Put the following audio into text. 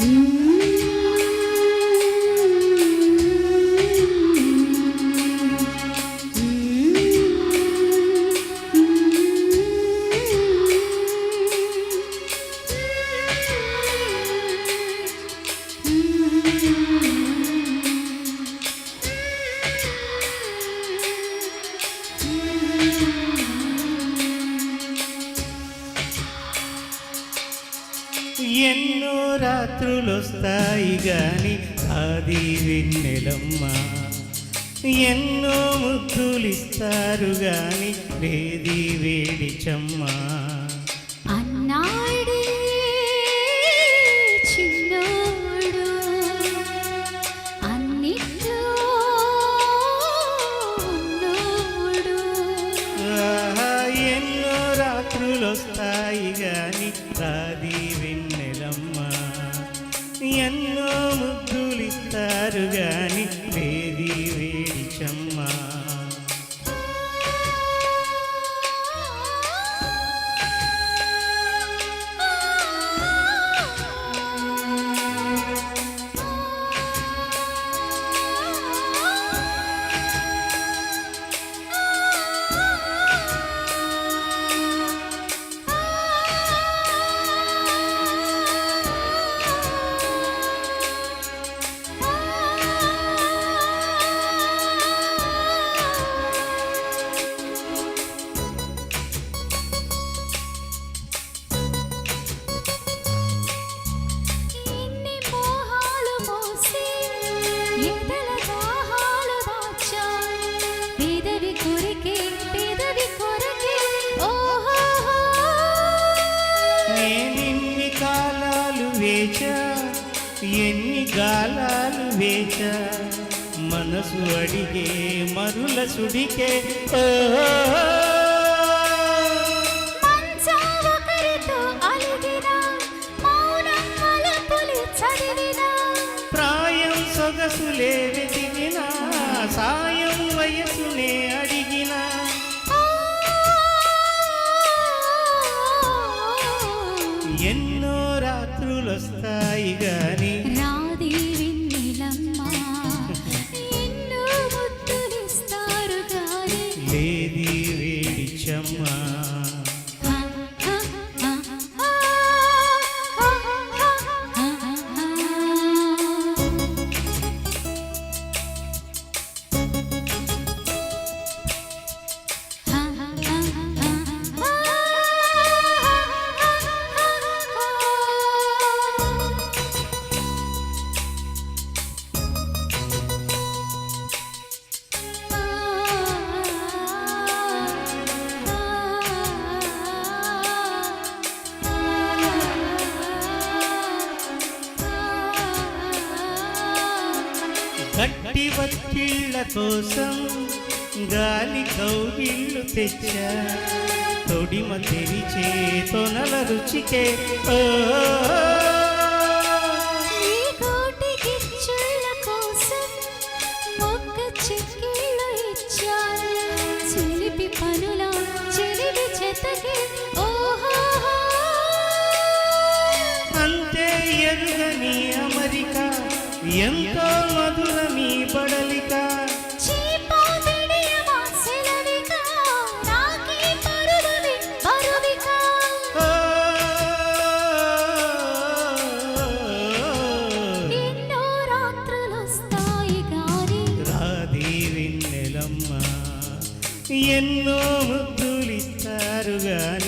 Mm. రాత్రులొస్తాయి గాని అది వెన్నెలమ్మ. ఎన్నో ముద్దులిస్తారు గాని లేది వేడి చెమ్మ. అన్నాడే చిన్నోడు అన్నిట్లో ఉన్నోడు. ఎన్నో రాత్రులొస్తాయి గాని వెన్నెలమ్మ ఎన్నో ముద్దులిస్తారు కాలాలు వేచా ఎన్ని గాలాలు వేచా మనసు అడిగే మరుల సుడికే. ఓ ప్రాయం సొగసులే వెతికిన సాయం గట్టి కోసం గాలి కౌగిళ్ళు తెచ్చా. తొడిమ తెరిచే తొనల రుచికే. ఓ రాత్రులొస్తాయి గాని. రాధి వెన్నెలమ్మ ఎన్నో ముద్దులిస్తారు గాని